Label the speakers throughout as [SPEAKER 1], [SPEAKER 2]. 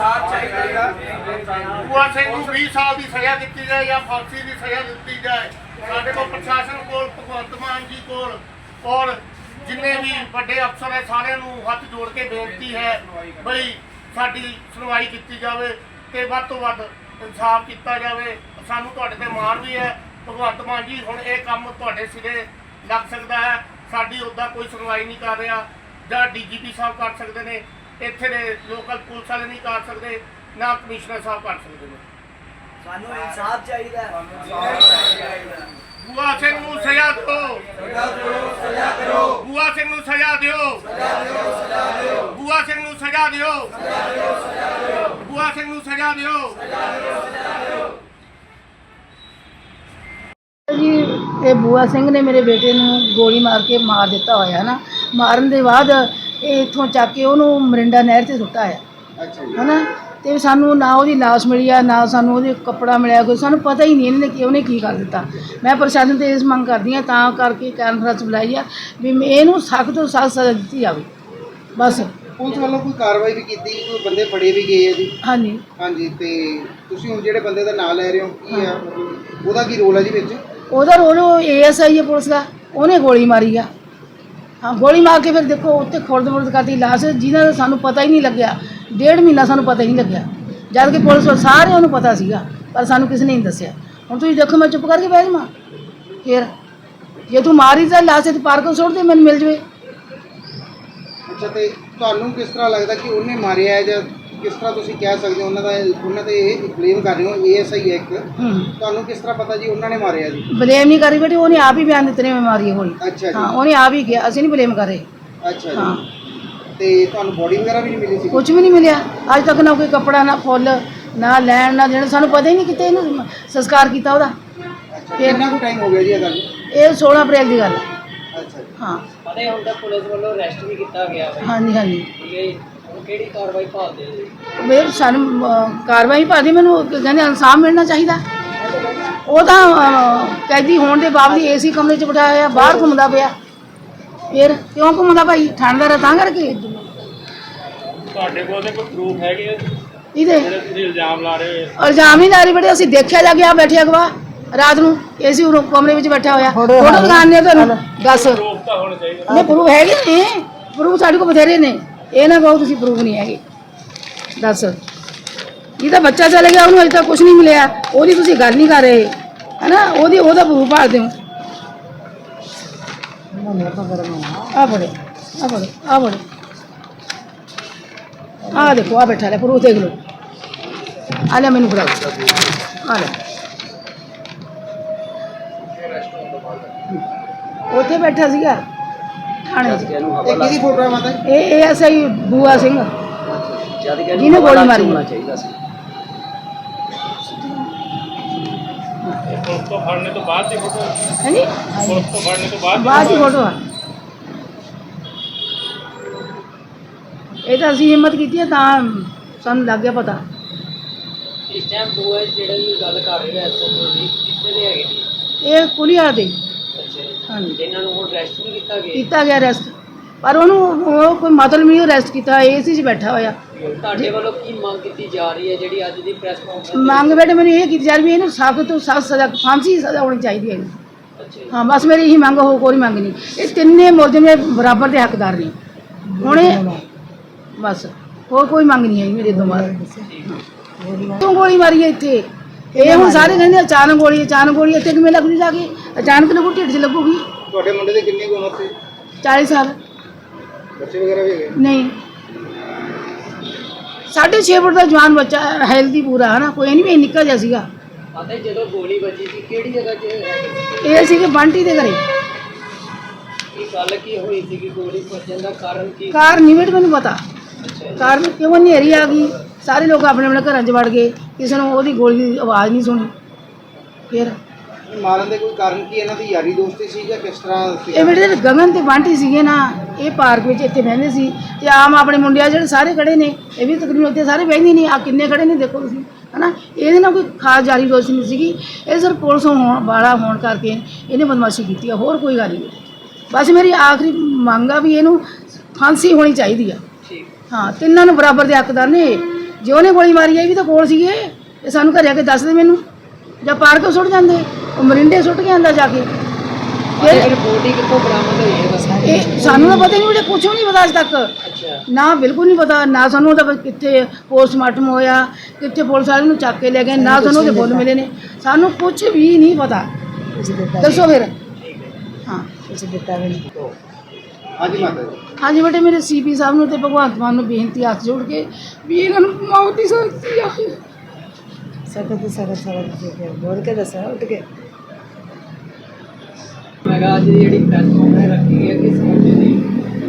[SPEAKER 1] ਇਨਸਾਫ ਚਾਹੀਦਾ
[SPEAKER 2] ਭੂਆ ਸਿੰਘ ਨੂੰ 20 ਸਾਲ ਦੀ ਸਜ਼ਾ ਦਿੱਤੀ ਜਾਏ ਜਾਂ ਫਾਂਸੀ ਦੀ ਸਜ਼ਾ ਦਿੱਤੀ ਜਾਏ। ਸਾਡੇ ਕੋਲ ਪ੍ਰਸ਼ਾਸਨ ਕੋਲ, ਭਗਵੰਤ ਮਾਨ ਜੀ ਕੋਲ ਔਰ ਜਿੰਨੇ ਵੀ ਵੱਡੇ ਅਫਸਰ ਹੈ, ਸਾਰਿਆਂ ਨੂੰ ਹੱਥ ਜੋੜ ਕੇ ਬੇਨਤੀ ਹੈ ਬਈ ਸਾਡੀ ਸੁਣਵਾਈ ਕੀਤੀ ਜਾਵੇ ਤੇ ਵੱਧ ਤੋਂ ਵੱਧ ਇਨਸਾਫ ਕੀਤਾ ਜਾਵੇ। ਸਾਨੂੰ ਤੁਹਾਡੇ ਤੇ ਮਾਣ ਵੀ ਹੈ। ਭਗਵੰਤ ਮਾਨ ਜੀ ਹੁਣ ਇਹ ਕੰਮ ਤੁਹਾਡੇ ਸਿਰੇ ਲੱਗ ਸਕਦਾ ਹੈ। ਸਾਡੀ ਉਹਦਾ ਕੋਈ ਸੁਣਵਾਈ ਨਹੀਂ ਕਰ ਰਿਹਾ ਜਾਂ ਡੀਜੀਪੀ ਸਾਹਿਬ ਕਰ ਸਕਦੇ ਨੇ। ਇੱਥੇ ਦੇ ਲੋਕਲ ਪੁਲਿਸ ਵਾਲੇ ਨਹੀਂ ਕਰ ਸਕਦੇ ਨਾ ਕਮਿਸ਼ਨਰ ਸਾਹਿਬ ਕਰ ਸਕਦੇ ਨੇ।
[SPEAKER 1] ਸਾਨੂੰ ਇਨਸਾਫ ਚਾਹੀਦਾ
[SPEAKER 2] ਬੂਆ ਸਿੰਘ ਨੂੰ ਸਜ਼ਾ ਦਿਓ। ਬੂਆ ਸਿੰਘ ਨੂੰ ਸਜ਼ਾ ਦਿਓ। ਬੂਆ ਸਿੰਘ ਨੂੰ ਸਜ਼ਾ ਦਿਓ। ਬੂਆ ਸਿੰਘ ਨੂੰ ਸਜ਼ਾ ਦਿਓ।
[SPEAKER 3] ਜੀ ਇਹ ਬੂਆ ਸਿੰਘ ਨੇ ਮੇਰੇ ਬੇਟੇ ਨੂੰ ਗੋਲੀ ਮਾਰ ਕੇ ਮਾਰ ਦਿੱਤਾ ਹੋਇਆ ਨਾ। ਮਾਰਨ ਦੇ ਬਾਅਦ ਇਹ ਇੱਥੋਂ ਚੱਕ ਕੇ ਉਹਨੂੰ ਮਰਿੰਡਾ ਨਹਿਰ ਤੇ ਸੁੱਟਾ ਹੈ
[SPEAKER 4] ਅੱਛਾ ਜੀ।
[SPEAKER 3] ਹਨਾ? ਤੇ ਸਾਨੂੰ ਨਾ ਉਹਦੀ ਲਾਸ਼ ਮਿਲੀ ਆ ਨਾ ਸਾਨੂੰ ਉਹਦੇ ਕੱਪੜਾ ਮਿਲਿਆ ਕੋਈ। ਸਾਨੂੰ ਪਤਾ ਹੀ ਨਹੀਂ ਇਹਨੇ ਕਿ ਉਹਨੇ ਕੀ ਕਰ ਦਿੱਤਾ। ਮੈਂ ਪ੍ਰਸ਼ਾਸਨ ਤੇ ਇਸ ਮੰਗ ਕਰਦੀ ਆ ਤਾਂ ਕਰਕੇ ਕਾਨਫਰੰਸ ਬੁਲਾਈ ਆ ਵੀ ਮੈਂ ਇਹਨੂੰ ਸਖਤ ਤੋਂ ਸਖਤ ਸਜ਼ਾ ਦਿੱਤੀ ਜਾਵੇ। ਬਸ।
[SPEAKER 4] ਪੁਲਿਸ ਵੱਲੋਂ ਕੋਈ ਕਾਰਵਾਈ ਵੀ ਕੀਤੀ? ਕੋਈ ਬੰਦੇ ਫੜੇ ਵੀ ਗਏ ਆ ਜੀ?
[SPEAKER 3] ਹਾਂਜੀ।
[SPEAKER 4] ਹਾਂਜੀ ਤੇ ਤੁਸੀਂ ਹੁਣ ਜਿਹੜੇ ਬੰਦੇ ਦਾ ਨਾਂ ਲੈ ਰਹੇ ਹੋ ਕੀ ਆ? ਮਤਲਬ ਉਹਦਾ ਕੀ ਰੋਲ ਹੈ ਜੀ ਵਿੱਚ?
[SPEAKER 3] ਉਹਦਾ ਰੋਲ ਉਹ ਏਐਸਆਈ ਹੈ ਪੁਲਿਸ ਦਾ। ਉਹਨੇ ਗੋਲੀ ਮਾਰੀ ਆ। ਹਾਂ, ਗੋਲੀ ਮਾਰ ਕੇ ਫਿਰ ਦੇਖੋ ਉੱਤੇ ਖੁਰਦ ਖੁਰਦ ਕਰਤੀ, ਲਾਸ਼ ਜਿਹਨਾਂ ਦਾ ਸਾਨੂੰ ਪਤਾ ਹੀ ਨਹੀਂ ਲੱਗਿਆ, ਡੇਢ ਮਹੀਨਾ ਸਾਨੂੰ ਪਤਾ ਹੀ ਨਹੀਂ ਲੱਗਿਆ। ਜਦ ਕਿ ਪੁਲਿਸ ਵਾਲੇ ਸਾਰਿਆਂ ਨੂੰ ਪਤਾ ਸੀਗਾ, ਪਰ ਸਾਨੂੰ ਕਿਸੇ ਨੇ ਨਹੀਂ ਦੱਸਿਆ। ਹੁਣ ਤੁਸੀਂ ਦੇਖੋ, ਮੈਂ ਚੁੱਪ ਕਰਕੇ ਬਹਿ ਜਾਵਾਂ। ਫਿਰ, ਜੇ ਤੂੰ ਮਾਰੀ ਤਾਂ ਲਾਸ਼ ਤੇ ਪਾਰਕ ਸੁੱਟ ਦੇ, ਮੈਨੂੰ ਮਿਲ ਜਵੇ।
[SPEAKER 4] ਅੱਛਾ, ਤੇ ਤੁਹਾਨੂੰ ਕਿਸ ਤਰ੍ਹਾਂ ਲੱਗਦਾ ਕਿ ਉਹਨੇ ਮਾਰਿਆ ਹੈ ਜਾਂ ਕਿਸ ਤਰ੍ਹਾਂ ਤੁਸੀਂ ਕਹਿ ਸਕਦੇ ਹੋ? ਉਹਨਾਂ ਦਾ ਉਹਨਾਂ ਤੇ ਇਹ ਬਲੇਮ ਕਰ ਰਹੇ ਹੋ ਏਐਸਆਈ ਹੈ ਇੱਕ
[SPEAKER 3] ਹੂੰ।
[SPEAKER 4] ਤੁਹਾਨੂੰ ਕਿਸ ਤਰ੍ਹਾਂ ਪਤਾ ਜੀ? ਉਹਨਾਂ ਨੇ ਮਾਰਿਆ ਜੀ?
[SPEAKER 3] ਬਲੇਮ ਨਹੀਂ ਕਰੀ ਬੇਟੀ ਉਹਨੇ ਆਪ ਹੀ ਬਿਆਨ ਦਿੱਤੇ ਨੇ ਮੈਂ ਮਾਰੀ ਹੈ ਗੋਲੀ
[SPEAKER 4] ਅੱਛਾ
[SPEAKER 3] ਹਾਂ
[SPEAKER 4] ਜੀ
[SPEAKER 3] ਉਹਨੇ ਆਪ ਹੀ ਕਿਹਾ ਅਸੀਂ ਨਹੀਂ ਬਲੇਮ ਕਰ ਰਹੇ।
[SPEAKER 4] ਅੱਛਾ
[SPEAKER 3] ਹਾਂ।
[SPEAKER 4] ਜੀ ਤੇ ਤੁਹਾਨੂੰ ਬੋਡੀ ਵਗੈਰਾ ਵੀ ਨਹੀਂ ਮਿਲੀ ਸੀ?
[SPEAKER 3] ਕੁਝ ਵੀ ਨਹੀਂ ਮਿਲਿਆ। ਅੱਜ ਤੱਕ ਨਾ ਕੋਈ ਕੱਪੜਾ ਨਾ ਫੁੱਲ ਨਾ ਲੈਣ ਨਾ ਦੇਣ। ਸਾਨੂੰ ਪਤਾ ਹੀ ਨਹੀਂ ਕਿਤੇ ਇਹਨੂੰ ਸੰਸਕਾਰ ਕੀਤਾ ਉਹਦਾ।
[SPEAKER 4] ਕਿੰਨਾ ਕੁ ਟਾਈਮ ਹੋ ਗਿਆ ਜੀ ਇਹ ਗੱਲ
[SPEAKER 3] ਇਹ 16 ਅਪ੍ਰੈਲ ਦੀ ਗੱਲ ਹੈ।
[SPEAKER 4] ਅੱਛਾ ਜੀ।
[SPEAKER 3] ਹਾਂ।
[SPEAKER 5] ਅਤੇ ਹੁਣ ਤੱਕ ਪੁਲਿਸ ਵੱਲੋਂ ਅਰੈਸਟ ਵੀ ਕੀਤਾ ਗਿਆ ਹੈ
[SPEAKER 3] ਹਾਂਜੀ ਹਾਂਜੀ।
[SPEAKER 5] ਹੈ ਕਿਹੜੀ ਕਾਰਵਾਈ ਭਾਲਦੇ ਹੋ
[SPEAKER 3] ਮੇਰੇ ਸਾਨੂੰ ਅਹ, ਕਾਰਵਾਈ ਭਾਦੀ ਮੈਨੂੰ ਕਹਿੰਦੇ ਇਨਸਾਫ ਮਿਲਣਾ ਚਾਹੀਦਾ। ਉਹ ਤਾਂ ਅਹ, ਕੈਦੀ ਹੋਣ ਦੇ ਬਾਵਜੂਦ ਏਸੀ ਕਮਰੇ 'ਚ ਬਿਠਾਇਆ ਹੋਇਆ ਬਾਹਰ ਘੁੰਮਦਾ ਪਿਆ। ਫਿਰ ਕਿਉਂ ਘੁੰਮਦਾ ਭਾਈ? ਠੰਡਦਾਰ ਤਾਂ ਕਰਕੇ।
[SPEAKER 6] ਤੁਹਾਡੇ ਕੋਲ ਤੇ ਕੋਈ ਪ੍ਰੂਫ ਹੈਗੇ ਆ
[SPEAKER 3] ਇਹਦੇ?
[SPEAKER 6] ਜਿਹੜੇ ਤੁਸੀਂ ਇਲਜ਼ਾਮ ਲਾ ਰਹੇ ਹੋ
[SPEAKER 3] ਇਲਜ਼ਾਮ ਹੀ ਨਾਰੀ ਬੜੇ ਅਸੀਂ ਦੇਖਿਆ ਜਾ ਗਿਆ ਬੈਠਿਆ ਗਵਾ ਰਾਤ ਨੂੰ ਏਸੀ ਕਮਰੇ ਵਿੱਚ ਬੈਠਾ ਹੋਇਆ। ਫੋਟੋ ਦਿਖਾਣੇ ਤੁਹਾਨੂੰ। ਦੱਸ।
[SPEAKER 6] ਪ੍ਰੂਫ ਤਾਂ ਹੋਣਾ ਚਾਹੀਦਾ।
[SPEAKER 3] ਨੇ ਪ੍ਰੂਫ ਹੈਗੇ ਨੇ। ਪ੍ਰੂਫ ਸਾਡੇ ਕੋਲ ਬਥੇਰੇ ਨੇ। ਇਹ ਨਾ ਕਹੋ ਤੁਸੀਂ ਪ੍ਰੂਫ ਨਹੀਂ ਹੈਗੇ। ਦੱਸ। ਇਹਦਾ ਬੱਚਾ ਚਲੇ ਗਿਆ ਉਹਨੂੰ ਅਜੇ ਤੱਕ ਕੁਝ ਨਹੀਂ ਮਿਲਿਆ। ਉਹਦੀ ਤੁਸੀਂ ਗੱਲ ਨਹੀਂ ਕਰ ਰਹੇ। ਹੈਨਾ? ਉਹਦੀ ਉਹਦਾ ਪ੍ਰੂਫ ਭਾਲਦੇ ਹੋ ਆ ਬੜੇ ਆ ਬੜੇ ਆ ਬੜੇ ਆ ਦੇਖੋ ਆ ਬੈਠਾ ਲੈ ਪ੍ਰੂਫ ਦੇਖ ਲਓ। ਆ ਲੈ ਮੈਨੂੰ ਫੜਾਓ। ਆ ਲੈ। ਉੱਥੇ ਬੈਠਾ ਸੀਗਾ। ਥਾਣੇ 'ਚ।
[SPEAKER 4] ਇਹ ਕਿਹਦੀ ਫੋਟੋ ਹੈ ਮਾਤਾ
[SPEAKER 3] ਇਹ ਇਹ ਐਸਆਈ ਬੂਆ ਸਿੰਘ।
[SPEAKER 5] ਜਦ ਕਿ
[SPEAKER 3] ਜਿਹਨੇ ਗੋਲੀ ਮਾਰੀ।
[SPEAKER 5] ਹੋਣਾ ਚਾਹੀਦਾ ਸੀ।
[SPEAKER 6] ਪੁਲਿਸ ਤੋਂ ਫੜਨੇ ਤੋਂ ਬਾਅਦ ਦੀ ਫੋਟੋ।
[SPEAKER 3] ਹਾਂਜੀ?
[SPEAKER 6] ਪੁਲਿਸ ਤੋਂ ਫੜਨੇ ਤੋਂ ਬਾਅਦ ਦੀ
[SPEAKER 3] ਬਾਅਦ ਦੀ
[SPEAKER 6] photo
[SPEAKER 3] ਫੋਟੋ ਆ। ਇਹ ਤਾਂ ਅਸੀਂ ਹਿੰਮਤ ਕੀਤੀ ਹੈ ਤਾਂ ਸਾਨੂੰ ਲੱਗ ਗਿਆ ਪਤਾ।
[SPEAKER 5] ਇਸ ਟਾਈਮ ਦੋ ਹੈ ਜਿਹੜੇ ਵੀ ਗੱਲ ਕਰ ਰਹੇ ਐ ਐਸਐਚਓ ਜੀ ਕਿੱਥੇ ਦੇ ਹੈਗੇ ਜੀ
[SPEAKER 3] ਇਹ ਕੁਲੀਆ ਦੇ। ਹਾਂਜੀ।
[SPEAKER 5] ਇਹਨਾਂ ਨੂੰ ਹੁਣ ਅਰੈਸਟ ਨਹੀਂ ਕੀਤਾ ਗਿਆ?
[SPEAKER 3] ਕੀਤਾ ਗਿਆ ਅਰੈਸਟ ਪਰ ਉਹਨੂੰ ਉਹ ਕੋਈ ਮਤਲਬ ਨਹੀਂ ਅਰੈਸਟ ਕੀਤਾ ਏਸੀ 'ਚ ਬੈਠਾ ਹੋਇਆ।
[SPEAKER 5] ਤੁਹਾਡੇ ਵੱਲੋਂ ਕੀ ਮੰਗ ਕੀਤੀ ਜਾ ਰਹੀ ਹੈ ਜਿਹੜੀ ਅੱਜ ਦੀ ਪ੍ਰੈਸ ਕਾਨਫਰੰਸ
[SPEAKER 3] ਮੰਗ ਬੇਟੇ ਮੈਨੂੰ ਇਹ ਕੀਤੀ ਯਾਰ ਵੀ ਇਹਨੂੰ ਸਖਤ ਤੋਂ ਸਖਤ ਸਜ਼ਾ ਫਾਂਸੀ ਦੀ ਸਜ਼ਾ ਹੋਣੀ ਚਾਹੀਦੀ ਹੈ
[SPEAKER 5] ਜੀ।
[SPEAKER 3] ਹਾਂ ਬਸ ਮੇਰੀ ਇਹੀ ਮੰਗ ਹੋ ਕੋਈ ਮੰਗ ਨਹੀਂ। ਇਹ ਤਿੰਨੇ ਮੁਲਜ਼ਮ ਬਰਾਬਰ ਦੇ ਹੱਕਦਾਰ ਨੇ। ਹੁਣ ਬਸ ਹੋਰ ਕੋਈ ਮੰਗ ਨਹੀਂ ਹੈ ਮੇਰੇ ਤੋਂ ਬਾਅਦ। ਤੂੰ ਗੋਲੀ ਮਾਰੀ ਹੈ ਇੱਥੇ? ਇਹ ਹੁਣ ਸਾਰੇ ਕਹਿੰਦੇ ਅਚਾਨਕ ਗੋਲੀ ਅਚਾਨਕ ਗੋਲੀ ਇੱਥੇ ਕਿਵੇਂ ਲੱਗਦੀ ਜਾ ਕੇ? ਅਚਾਨਕ ਲੱਗੂ ਢਿੱਡ 'ਚ ਲੱਗੂਗੀ।
[SPEAKER 4] ਤੁਹਾਡੇ ਮੁੰਡੇ ਦੀ ਕਿੰਨੀ ਕੁ ਉਮਰ ਸੀ?
[SPEAKER 3] 40 ਸਾਲ।
[SPEAKER 4] ਬੱਚੇ ਵਗੈਰਾ ਵੀ ਹੈਗੇ?
[SPEAKER 3] ਨਹੀਂ। ਸਾਢੇ ਛੇ ਫੁੱਟ ਦਾ ਜਵਾਨ ਬੱਚਾ ਹੈਲਦੀ ਪੂਰਾ ਹੈ ਨਾ ਕੋਈ ਨਹੀਂ ਵੀ ਨਿੱਕਾ ਜਿਹਾ ਸੀਗਾ।
[SPEAKER 5] ਪਤਾ ਹੀ ਜਦੋਂ ਗੋਲੀ ਵੱਜੀ ਸੀ ਕਿਹੜੀ ਜਗ੍ਹਾ 'ਚ ਹੈਗੇ ਸੀ?
[SPEAKER 3] ਇਹ ਸੀਗੇ ਬੰਟੀ ਦੇ ਘਰੇ।
[SPEAKER 5] ਕੀ ਗੱਲ ਕੀ ਹੋਈ ਸੀ ਕਿ ਗੋਲੀ ਵੱਜਣ ਦਾ ਕਾਰਨ ਕੀ
[SPEAKER 3] ਕਾਰ ਨਹੀਂ ਮੈਨੂੰ ਪਤਾ।
[SPEAKER 5] ਅੱਛਾ ਜੀ।
[SPEAKER 3] ਕਾਰ ਨੂੰ ਕਿਉਂ ਹਨੇਰੀ ਆ ਗਈ? ਸਾਰੇ ਲੋਕ ਆਪਣੇ ਆਪਣੇ ਘਰਾਂ 'ਚ ਵੜ ਗਏ। ਕਿਸੇ ਨੂੰ ਉਹਦੀ ਗੋਲੀ ਦੀ ਆਵਾਜ਼ ਨਹੀਂ ਸੁਣੀ। ਫਿਰ?
[SPEAKER 4] ਮਾਰਨ ਦੇ ਕੋਈ ਕਾਰਨ ਕੀ? ਇਹਨਾਂ ਦੀ ਯਾਰੀ ਦੋਸਤੀ ਸੀ ਜਾਂ ਕਿਸ ਤਰ੍ਹਾਂ ਸੀ?
[SPEAKER 3] ਇਹ ਜਿਹੜੇ ਗਗਨ ਤੇ ਬਾਂਟੀ ਸੀਗੇ ਨਾ। ਇਹ ਪਾਰਕ ਵਿੱਚ ਇੱਥੇ ਬਹਿੰਦੇ ਸੀ ਤੇ ਆਮ ਆਪਣੇ ਮੁੰਡਿਆਂ ਜਿਹੜੇ ਸਾਰੇ ਖੜੇ ਨੇ ਇਹ ਵੀ ਤਕਰੀਬਨ ਉੱਥੇ ਸਾਰੇ ਬਹਿੰਦੇ ਨੇ ਆ ਕਿੰਨੇ ਖੜੇ ਨੇ ਦੇਖੋ ਤੁਸੀਂ ਹਨਾ? ਇਹਦੇ ਨਾਲ ਕੋਈ ਖਾਸ ਜਾਰੀ ਦੋਸਤੀ ਨਹੀਂ ਸੀਗੀ। ਇਹ ਸਰ ਪੁਲਿਸ ਹੋਣ ਵਾਲਾ ਹੋਣ ਕਰਕੇ ਇਹਨੇ ਬਦਮਾਸ਼ੀ ਕੀਤੀ ਆ ਹੋਰ ਕੋਈ ਗੱਲ ਨਹੀਂ। ਬਸ ਮੇਰੀ ਆਖਰੀ ਮੰਗ ਆ ਵੀ ਇਹਨੂੰ ਫਾਂਸੀ ਹੋਣੀ ਚਾਹੀਦੀ ਆ।
[SPEAKER 5] ਠੀਕ।
[SPEAKER 3] ਹਾਂ ਤਿੰਨਾਂ ਨੂੰ ਬਰਾਬਰ ਦੇ ਹੱਕਦਾਰ ਨੇ। ਜੇ ਉਹਨੇ ਗੋਲੀ ਮਾਰੀ ਇਹ ਵੀ ਤਾਂ ਕੋਲ ਸੀਗੇ। ਇਹ ਸਾਨੂੰ ਘਰੇ ਆ ਕੇ ਦੱਸ ਦੇ ਮੈਨੂੰ। ਜਾਂ ਪਾੜ ਕੇ ਸੁੱਟ ਜਾਂਦੇ ਉਹ ਮਰਿੰਡੇ ਸੁੱਟ ਕੇ ਆਂਦਾ ਜਾ ਕੇ।
[SPEAKER 5] ਫਿਰ
[SPEAKER 3] ਇਹ
[SPEAKER 5] ਬੋਡੀ ਕਿੱਥੋਂ ਬਰਾਮਦ ਹੋਈ ਹੈ ਦੱਸੋ
[SPEAKER 3] ਇਹ ਸਾਨੂੰ ਤਾਂ ਪਤਾ ਨਹੀਂ ਉਹਦੇ ਕੁਝ ਨਹੀਂ ਪਤਾ ਅੱਜ ਤੱਕ। ਨਾ ਬਿਲਕੁਲ ਨਹੀਂ ਪਤਾ ਨਾ ਸਾਨੂੰ ਉਹਦਾ ਕਿੱਥੇ ਪੋਸਟਮਾਰਟਮ ਹੋਇਆ ਕਿੱਥੇ ਪੁਲਿਸ ਵਾਲੇ ਨੂੰ ਚੱਕ ਕੇ ਲੈ ਗਏ ਨਾ ਸਾਨੂੰ ਉਹਦੇ ਫੁੱਲ ਮਿਲੇ ਨੇ। ਸਾਨੂੰ ਕੁਝ ਵੀ ਨਹੀਂ ਪਤਾ। ਦੱਸੋ ਫਿਰ। ਹਾਂ।
[SPEAKER 4] ਹਾਂਜੀ ਮਾਤਾ ਜੀ।
[SPEAKER 3] ਹਾਂਜੀ ਬੇਟੇ ਮੇਰੇ ਸੀਪੀ ਸਾਹਿਬ ਨੂੰ ਤੇ ਭਗਵੰਤ ਮਾਨ ਨੂੰ ਬੇਨਤੀ ਹੱਥ ਜੋੜ ਕੇ ਵੀ ਇਹਨਾਂ ਨੂੰ ਮੌਤ ਦੀ ਸਜ਼ਾ
[SPEAKER 7] ਸਖਤ ਸਖਤ ਸਖਤ ਬੋਲ ਕੇ ਦੱਸੋ ਉੱਠ ਕੇ।
[SPEAKER 5] ਮੈਂ ਅੱਜ ਦੀ ਜਿਹੜੀ ਪ੍ਰੈਸ ਕਾਨਫਰੰਸ ਰੱਖੀ ਗਈ ਹੈ, ਕਿਸ ਮੁੱਦੇ ਦੀ?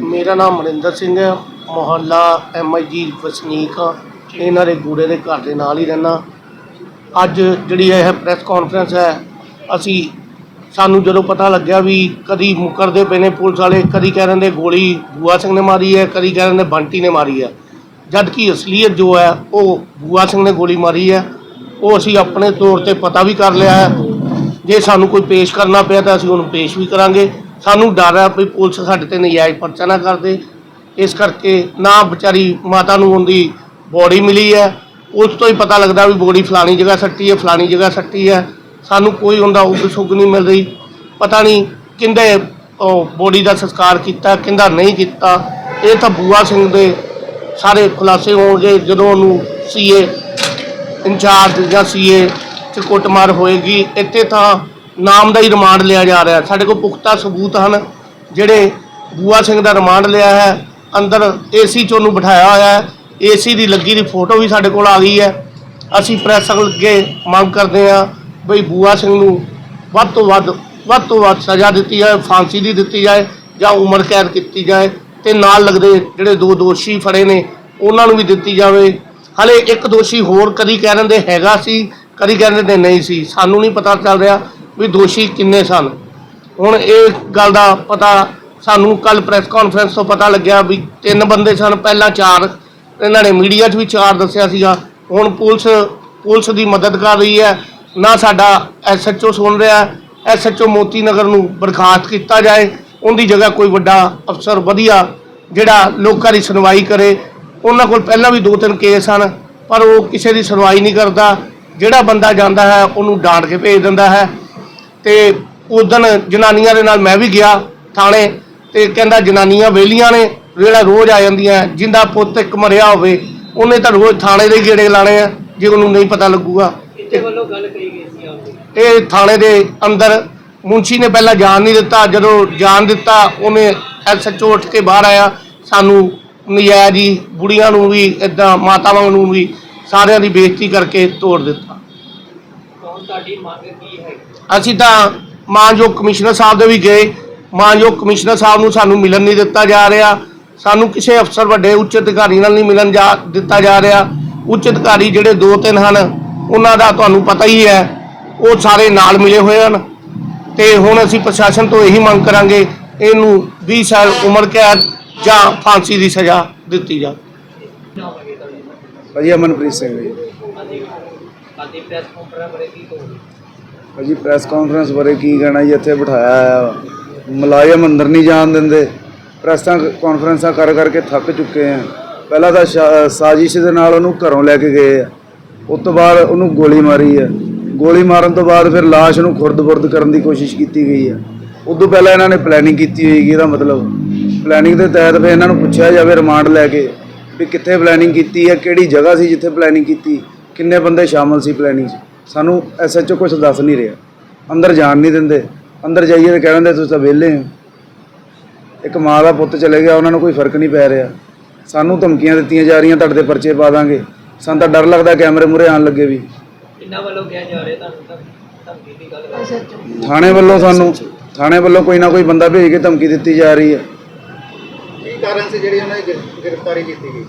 [SPEAKER 2] ਮੇਰਾ ਨਾਮ ਮਨਿੰਦਰ ਸਿੰਘ ਹੈ, ਮੁਹੱਲਾ ਐਮਆਈਜੀ ਵਸਨੀਕ ਹਾਂ। ਇਹਨਾਂ ਦੇ ਗੂੜੇ ਦੇ ਘਰ ਦੇ ਨਾਲ ਹੀ ਰਹਿਣਾ ਅੱਜ ਜਿਹੜੀ ਇਹ ਪ੍ਰੈਸ ਕਾਨਫਰੰਸ ਹੈ, ਅਸੀਂ ਸਾਨੂੰ ਜਦੋਂ ਪਤਾ ਲੱਗਿਆ ਵੀ ਕਦੀ ਮੁਕਰਦੇ ਪਏ ਨੇ ਪੁਲਿਸ ਵਾਲੇ, ਕਦੀ ਕਹਿ ਰਹੇ ਨੇ ਗੋਲੀ ਬੂਆ ਸਿੰਘ ਨੇ ਮਾਰੀ ਹੈ, ਕਦੀ ਕਹਿ ਰਹੇ ਨੇ ਬੰਟੀ ਨੇ ਮਾਰੀ ਹੈ। ਜਦ ਕਿ ਅਸਲੀਅਤ ਜੋ ਹੈ, ਉਹ ਬੂਆ ਸਿੰਘ ਨੇ ਗੋਲੀ ਮਾਰੀ ਹੈ। ਉਹ ਅਸੀਂ ਆਪਣੇ ਤੌਰ ਤੇ ਪਤਾ ਵੀ ਕਰ ਲਿਆ ਹੈ। ਜੇ ਸਾਨੂੰ ਕੋਈ ਪੇਸ਼ ਕਰਨਾ ਪਿਆ ਤਾਂ ਅਸੀਂ ਉਹਨੂੰ ਪੇਸ਼ ਵੀ ਕਰਾਂਗੇ। ਸਾਨੂੰ ਡਰ ਹੈ ਵੀ ਪੁਲਿਸ ਸਾਡੇ ਤੇ ਨਜਾਇਜ਼ ਪਰਚਾ ਨਾ ਕਰਦੇ ਇਸ ਕਰਕੇ ਨਾ ਵਿਚਾਰੀ ਮਾਤਾ ਨੂੰ ਉਹਦੀ ਬੋਡੀ ਮਿਲੀ ਹੈ। ਉਸ ਤੋਂ ਹੀ ਪਤਾ ਲੱਗਦਾ ਵੀ ਬੋਡੀ ਫਲਾਣੀ ਜਗ੍ਹਾ ਸੱਟੀ ਹੈ, ਫਲਾਣੀ ਜਗ੍ਹਾ ਸੱਟੀ ਹੈ। ਸਾਨੂੰ ਕੋਈ ਉਹਦਾ ਉਗ ਸੁਗ ਨਹੀਂ ਮਿਲ ਰਹੀ। ਪਤਾ ਨਹੀਂ ਕਿੰਦੇ ਬੋਡੀ ਦਾ ਸੰਸਕਾਰ ਕੀਤਾ, ਕਿੰਦਾ ਨਹੀਂ ਕੀਤਾ। ਇਹ ਤਾਂ ਬੂਆ ਸਿੰਘ ਦੇ ਸਾਰੇ ਖੁਲਾਸੇ ਹੋਣਗੇ ਜਦੋਂ ਉਹਨੂੰ ਸੀਏ ਇੰਚਾਰਜ ਜਾਂ ਸੀਏ ਚ ਕੁੱਟਮਾਰ ਹੋਏਗੀ। ਇੱਥੇ ਤਾਂ ਨਾਮ ਦਾ ਹੀ ਰਿਮਾਂਡ ਲਿਆ ਜਾ ਰਿਹਾ। ਸਾਡੇ ਕੋਲ ਪੁਖਤਾ ਸਬੂਤ ਹਨ। ਜਿਹੜੇ ਬੂਆ ਸਿੰਘ ਦਾ ਰਿਮਾਂਡ ਲਿਆ ਹੈ। ਅੰਦਰ ਏਸੀ ਚ ਉਹਨੂੰ ਬਿਠਾਇਆ ਹੋਇਆ ਹੈ। ਏਸੀ ਦੀ ਲੱਗੀ ਦੀ ਫੋਟੋ ਵੀ ਸਾਡੇ ਕੋਲ ਆ ਗਈ ਹੈ। ਅਸੀਂ ਪ੍ਰੈਸ ਅੱਗੇ ਮੰਗ ਕਰਦੇ ਹਾਂ ਬਈ ਬੂਆ ਸਿੰਘ ਨੂੰ ਵੱਧ ਤੋਂ ਵੱਧ ਵੱਧ ਤੋਂ ਵੱਧ ਸਜ਼ਾ ਦਿੱਤੀ ਜਾਏ, ਫਾਂਸੀ ਦੀ ਦਿੱਤੀ ਜਾਏ ਜਾਂ ਉਮਰ ਕੈਦ ਕੀਤੀ ਜਾਏ ਤੇ ਨਾਲ ਲੱਗਦੇ ਜਿਹੜੇ ਦੋ ਦੋਸ਼ੀ ਫੜੇ ਨੇ, ਉਹਨਾਂ ਨੂੰ ਵੀ ਦਿੱਤੀ ਜਾਵੇ। ਹਲੇ ਇੱਕ ਦੋਸ਼ੀ ਹੋਰ ਕਦੀ ਕਹਿ ਰਹੇ ਹੈਗਾ ਸੀ। ਕਦੀ ਕਹਿੰਦੇ ਰਹੇ ਨਹੀਂ ਸੀ। ਸਾਨੂੰ ਨਹੀਂ ਪਤਾ ਚੱਲ ਰਿਹਾ ਵੀ ਦੋਸ਼ੀ ਕਿੰਨੇ ਸਨ। ਹੁਣ ਇਹ ਗੱਲ ਦਾ ਪਤਾ ਸਾਨੂੰ ਕੱਲ ਪ੍ਰੈਸ ਕਾਨਫਰੰਸ ਤੋਂ ਪਤਾ ਲੱਗਿਆ ਵੀ ਤਿੰਨ ਬੰਦੇ ਸਨ, ਪਹਿਲਾਂ ਚਾਰ। ਇਹਨਾਂ ਨੇ ਮੀਡੀਆ 'ਚ ਵੀ ਚਾਰ ਦੱਸਿਆ ਸੀਗਾ। ਹੁਣ ਪੁਲਿਸ ਪੁਲਿਸ ਦੀ ਮਦਦ ਕਰ ਰਹੀ ਹੈ। ਨਾ ਸਾਡਾ ਐਸਐਚਓ ਸੁਣ ਰਿਹਾ ਐਸਐਚਓ ਮੋਤੀ ਨਗਰ ਨੂੰ ਬਰਖਾਸਤ ਕੀਤਾ ਜਾਏ। ਉਹਦੀ ਜਗ੍ਹਾ ਕੋਈ ਵੱਡਾ ਅਫਸਰ ਵਧੀਆ ਜਿਹੜਾ ਲੋਕਾਂ ਦੀ ਸੁਣਵਾਈ ਕਰੇ। ਉਹਨਾਂ ਕੋਲ ਪਹਿਲਾਂ ਵੀ ਦੋ ਤਿੰਨ ਕੇਸ ਹਨ, ਪਰ ਉਹ ਕਿਸੇ ਦੀ ਸੁਣਵਾਈ ਨਹੀਂ ਕਰਦਾ। ਜਿਹੜਾ ਬੰਦਾ ਜਾਂਦਾ ਹੈ ਉਹਨੂੰ ਡਾਂਟ ਕੇ ਭੇਜ ਦਿੰਦਾ ਹੈ। ਤੇ ਉਦਣ ਜਨਾਨੀਆਂ ਦੇ ਨਾਲ ਮੈਂ ਵੀ ਗਿਆ ਥਾਣੇ ਤੇ ਕਹਿੰਦਾ ਜਨਾਨੀਆਂ ਵੇਲੀਆਂ ਨੇ ਜਿਹੜਾ ਰੋਜ਼ ਆ ਜਾਂਦੀਆਂ ਜਿੰਦਾ ਪੁੱਤ ਇੱਕ ਮਰਿਆ ਹੋਵੇ ਉਹਨੇ ਤਾਂ ਰੋਜ਼ ਥਾਣੇ ਦੇ ਗੇੜੇ ਲਾਣੇ ਆ ਜੇ ਉਹਨੂੰ ਨਹੀਂ ਪਤਾ ਲੱਗੂਗਾ।
[SPEAKER 5] ਕਿਤੇ ਵੱਲੋਂ ਗੱਲ ਕਹੀ ਗਈ ਸੀ ਆਪਦੀ
[SPEAKER 2] ਇਹ ਥਾਣੇ ਦੇ ਅੰਦਰ ਮੁੰਸ਼ੀ ਨੇ ਪਹਿਲਾਂ ਜਾਣ ਨਹੀਂ ਦਿੱਤਾ ਜਦੋਂ ਜਾਣ ਦਿੱਤਾ ਉਹਨੇ ਐਸਐਚਓ ਉੱਠ ਕੇ ਬਾਹਰ ਆਇਆ। ਸਾਨੂੰ ਨਜਾਇਜ਼ ਹੀ ਬੁੜੀਆਂ ਨੂੰ ਵੀ ਇਦਾਂ ਮਾਤਾਵਾਂ ਨੂੰ ਵੀ ਸਾਰਿਆਂ ਦੀ ਬੇਇੱਜ਼ਤੀ ਕਰਕੇ ਤੋੜ ਦਿੱਤਾ।
[SPEAKER 5] ਹੁਣ ਤੁਹਾਡੀ ਮੰਗ ਕੀ ਹੈ?
[SPEAKER 2] ਅਸੀਂ ਤਾਂ ਮਾਨਯੋਗ ਕਮਿਸ਼ਨਰ ਸਾਹਿਬ ਦੇ ਵੀ ਗਏ। ਮਾਨਯੋਗ ਕਮਿਸ਼ਨਰ ਸਾਹਿਬ ਨੂੰ ਸਾਨੂੰ ਮਿਲਣ ਨਹੀਂ ਦਿੱਤਾ ਜਾ ਰਿਹਾ। ਸਾਨੂੰ ਕਿਸੇ ਅਫਸਰ ਵੱਡੇ ਉੱਚ ਅਧਿਕਾਰੀ ਨਾਲ ਨਹੀਂ ਮਿਲਣ ਜਾ ਦਿੱਤਾ ਜਾ ਰਿਹਾ। ਉੱਚ ਅਧਿਕਾਰੀ ਜਿਹੜੇ ਦੋ ਤਿੰਨ ਹਨ ਉਹਨਾਂ ਦਾ ਤੁਹਾਨੂੰ ਪਤਾ ਹੀ ਹੈ ਉਹ ਸਾਰੇ ਨਾਲ ਮਿਲੇ ਹੋਏ ਹਨ। ਤੇ ਹੁਣ ਅਸੀਂ ਪ੍ਰਸ਼ਾਸਨ ਤੋਂ ਇਹੀ ਮੰਗ ਕਰਾਂਗੇ ਇਹਨੂੰ 20 ਸਾਲ ਉਮਰ ਕੈਦ ਜਾਂ ਫਾਂਸੀ ਦੀ ਸਜ਼ਾ ਦਿੱਤੀ ਜਾਵੇ।
[SPEAKER 8] ਭਾਜੀ ਅਮਨਪ੍ਰੀਤ ਸਿੰਘ ਜੀ।
[SPEAKER 5] ਅੱਜ ਪ੍ਰੈਸ ਕਾਨਫਰੰਸ ਬਾਰੇ ਕੀ ਕਹੋਗੇ?
[SPEAKER 8] ਭਾਜੀ ਪ੍ਰੈਸ ਕਾਨਫਰੰਸ ਬਾਰੇ ਕੀ ਕਹਿਣਾ ਜੀ ਇੱਥੇ ਬਿਠਾਇਆ ਆ ਮੁਲਾਜ਼ਮ ਅੰਦਰ ਨਹੀਂ ਜਾਣ ਦਿੰਦੇ। ਪ੍ਰੈਸਾਂ ਕਾਨਫਰੰਸਾਂ ਕਰ ਕਰਕੇ ਥੱਕ ਚੁੱਕੇ ਆ। ਪਹਿਲਾਂ ਤਾਂ ਸਾਜ਼ਿਸ਼ ਦੇ ਨਾਲ ਉਹਨੂੰ ਘਰੋਂ ਲੈ ਕੇ ਗਏ ਆ। ਉਸ ਤੋਂ ਬਾਅਦ ਉਹਨੂੰ ਗੋਲੀ ਮਾਰੀ ਆ। ਗੋਲੀ ਮਾਰਨ ਤੋਂ ਬਾਅਦ ਫਿਰ ਲਾਸ਼ ਨੂੰ ਖੁਰਦ-ਬੁਰਦ ਕਰਨ ਦੀ ਕੋਸ਼ਿਸ਼ ਕੀਤੀ ਗਈ ਆ। ਉਦੋਂ ਪਹਿਲਾਂ ਇਹਨਾਂ ਨੇ ਪਲੈਨਿੰਗ ਕੀਤੀ ਹੋਈਗੀ ਇਹਦਾ ਮਤਲਬ। ਪਲੈਨਿੰਗ ਦੇ ਤਹਿਤ ਫਿਰ ਇਹਨਾਂ ਨੂੰ ਪੁੱਛਿਆ ਜਾਵੇ ਰਿਮਾਂਡ ਲੈ ਕੇ। ਵੀ ਕਿੱਥੇ ਪਲੈਨਿੰਗ ਕੀਤੀ ਹੈ ਕਿਹੜੀ ਜਗ੍ਹਾ ਸੀ ਜਿੱਥੇ ਪਲੈਨਿੰਗ ਕੀਤੀ ਕਿੰਨੇ ਬੰਦੇ ਸ਼ਾਮਲ ਸੀ ਪਲੈਨਿੰਗ 'ਚ? ਸਾਨੂੰ ਐਸਐਚਓ ਕੁਝ ਦੱਸ ਨਹੀਂ ਰਿਹਾ। ਅੰਦਰ ਜਾਣ ਨਹੀਂ ਦਿੰਦੇ। ਅੰਦਰ ਜਾਈਏ ਤਾਂ ਕਹਿ ਦਿੰਦੇ ਤੁਸੀਂ ਤਾਂ ਵਿਹਲੇ ਹੋ। ਇੱਕ ਮਾਂ ਦਾ ਪੁੱਤ ਚਲੇ ਗਿਆ ਉਹਨਾਂ ਨੂੰ ਕੋਈ ਫ਼ਰਕ ਨਹੀਂ ਪੈ ਰਿਹਾ। ਸਾਨੂੰ ਧਮਕੀਆਂ ਦਿੱਤੀਆਂ ਜਾ ਰਹੀਆਂ ਤੁਹਾਡੇ ਤੇ ਪਰਚੇ ਪਾ ਦਾਂਗੇ। ਸਾਨੂੰ ਤਾਂ ਡਰ ਲੱਗਦਾ ਕੈਮਰੇ ਮੂਹਰੇ ਆਉਣ ਲੱਗੇ ਵੀ।
[SPEAKER 5] ਕਿੰਨਾ ਵੱਲੋਂ ਕਿਹਾ ਜਾ ਰਿਹਾ ਤੁਹਾਨੂੰ ਧਮ- ਧਮਕੀ ਦੀ ਗੱਲ
[SPEAKER 8] ਥਾਣੇ ਵੱਲੋਂ ਸਾਨੂੰ ਥਾਣੇ ਵੱਲੋਂ ਕੋਈ ਨਾ ਕੋਈ ਬੰਦਾ ਭੇਜ ਕੇ ਧਮਕੀ ਦਿੱਤੀ ਜਾ ਰਹੀ ਹੈ।
[SPEAKER 4] ਕਾਰਨ ਸੀ ਜਿਹੜੀ ਉਹਨਾਂ ਦੀ ਗ੍ਰਿ- ਗ੍ਰਿਫਤਾਰੀ ਕੀਤੀ ਗਈ?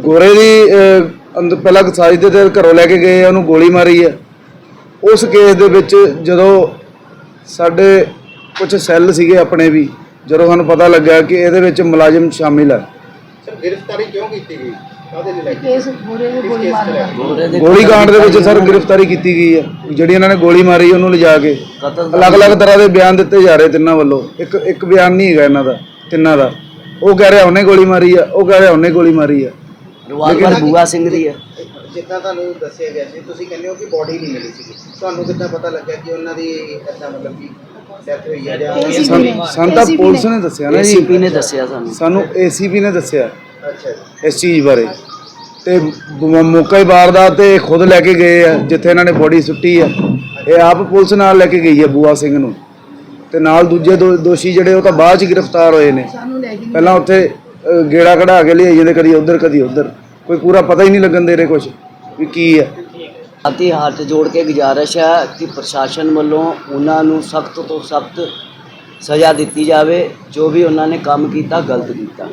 [SPEAKER 8] ਗੋਰੇ ਦੀ ਅਹ, ਅੰਦਰ ਪਹਿਲਾਂ ਸਾਜ ਦੇ ਤੇ ਘਰੋਂ ਲੈ ਕੇ ਗਏ ਉਹਨੂੰ ਗੋਲੀ ਮਾਰੀ ਹੈ ਉਸ ਕੇਸ ਦੇ ਵਿੱਚ ਜਦੋਂ ਸਾਡੇ ਕੁਝ ਸੈੱਲ ਸੀਗੇ ਆਪਣੇ ਵੀ ਜਦੋਂ ਸਾਨੂੰ ਪਤਾ ਲੱਗਾ ਕਿ ਇਹਦੇ ਵਿੱਚ ਮੁਲਾਜ਼ਮ ਸ਼ਾਮਿਲ ਹੈ
[SPEAKER 4] ਸਰ ਗ੍ਰਿਫਤਾਰੀ ਕਿਉਂ ਕੀਤੀ ਗਈ?
[SPEAKER 3] ਕੇਸ ਦੇ। ਗੋਲੀ
[SPEAKER 8] ਕਾਂਡ ਦੇ ਵਿੱਚ ਸਰ ਗ੍ਰਿਫਤਾਰੀ ਕੀਤੀ ਗਈ ਹੈ। ਜਿਹੜੀ ਇਹਨਾਂ ਨੇ ਗੋਲੀ ਮਾਰੀ ਉਹਨੂੰ ਲਿਜਾ ਕੇ। ਅਲੱਗ-ਅਲੱਗ ਤਰ੍ਹਾਂ ਦੇ ਬਿਆਨ ਦਿੱਤੇ ਜਾ ਰਹੇ ਤਿੰਨਾਂ ਵੱਲੋਂ। ਇੱਕ ਇੱਕ ਬਿਆਨ ਨਹੀਂ ਹੈਗਾ ਇਹਨਾਂ ਦਾ ਤਿੰਨਾਂ ਦਾ। ਉਹ ਕਹਿ ਰਿਹਾ ਉਹਨੇ ਗੋਲੀ ਮਾਰੀ ਆ ਉਹ ਕਹਿ ਰਿਹਾ ਉਹਨੇ ਗੋਲੀ ਮਾਰੀ ਆ।
[SPEAKER 1] ਰਿਵਾਲਵਰ ਬੂਆ ਸਿੰਘ ਦੀ ਹੈ
[SPEAKER 4] ਜਿੱਦਾਂ ਤੁਹਾਨੂੰ ਦੱਸਿਆ ਗਿਆ ਸੀ ਤੁਸੀਂ ਕਹਿੰਦੇ ਹੋ ਕਿ ਬੋਡੀ ਨਹੀਂ ਮਿਲੀ ਸੀ ਤੁਹਾਨੂੰ ਕਿੱਦਾਂ ਪਤਾ ਲੱਗਿਆ ਕਿ ਉਹਨਾਂ ਦੀ ਏਦਾਂ ਮਤਲਬ ਕਿ
[SPEAKER 8] ਸਾਨੂੰ ਤਾਂ ਪੁਲਿਸ
[SPEAKER 3] ਨੇ।
[SPEAKER 8] ਦੱਸਿਆ ਨਾ ਜੀ।
[SPEAKER 1] ਏਸੀਪੀ ਨੇ ਦੱਸਿਆ ਸਾਨੂੰ।
[SPEAKER 8] ਸਾਨੂੰ ਏਸੀਪੀ ਨੇ ਦੱਸਿਆ। ਇਸ ਚੀਜ਼ ਬਾਰੇ। ਤੇ ਮੌਕਾ ਹੀ ਵਾਰਦਾਤ ਤੇ ਖੁਦ ਲੈ ਕੇ ਗਏ ਆ ਜਿੱਥੇ ਇਹਨਾਂ ਨੇ ਬੋਡੀ ਸੁੱਟੀ ਆ। ਇਹ ਆਪ ਪੁਲਿਸ ਨਾਲ ਲੈ ਕੇ ਗਈ ਹੈ ਬੂਆ ਸਿੰਘ ਨੂੰ। ਤੇ ਨਾਲ ਦੂਜੇ ਦੋ ਦੋਸ਼ੀ ਜਿਹੜੇ ਉਹ ਤਾਂ ਬਾਅਦ ਚ ਗ੍ਰਿਫਤਾਰ ਹੋਏ ਨੇ।
[SPEAKER 3] ਸਾਨੂੰ ਲੈ ਕੇ ਨਹੀਂ
[SPEAKER 8] ਪਹਿਲਾਂ ਉੱਥੇ ਅ, ਗੇੜਾ ਕਢਾ ਕੇ ਲਿਆਈ ਜਾਂਦੇ ਕਦੀ ਉਧਰ ਕਦੀ ਉਧਰ। ਕੋਈ ਪੂਰਾ ਪਤਾ ਹੀ ਨਹੀਂ ਲੱਗਣ ਦੇ ਰਹੇ ਕੁਝ ਵੀ ਕੀ ਹੈ
[SPEAKER 1] ਆਤੀ ਹੱਥ ਜੋੜ ਕੇ ਗੁਜ਼ਾਰਿਸ਼ ਹੈ ਕਿ ਪ੍ਰਸ਼ਾਸਨ ਵੱਲੋਂ ਉਹਨਾਂ ਨੂੰ ਸਖਤ ਤੋਂ ਸਖਤ ਸਜ਼ਾ ਦਿੱਤੀ ਜਾਵੇ ਜੋ ਵੀ ਉਹਨਾਂ ਨੇ ਕੰਮ ਕੀਤਾ ਗਲਤ ਕੀਤਾ।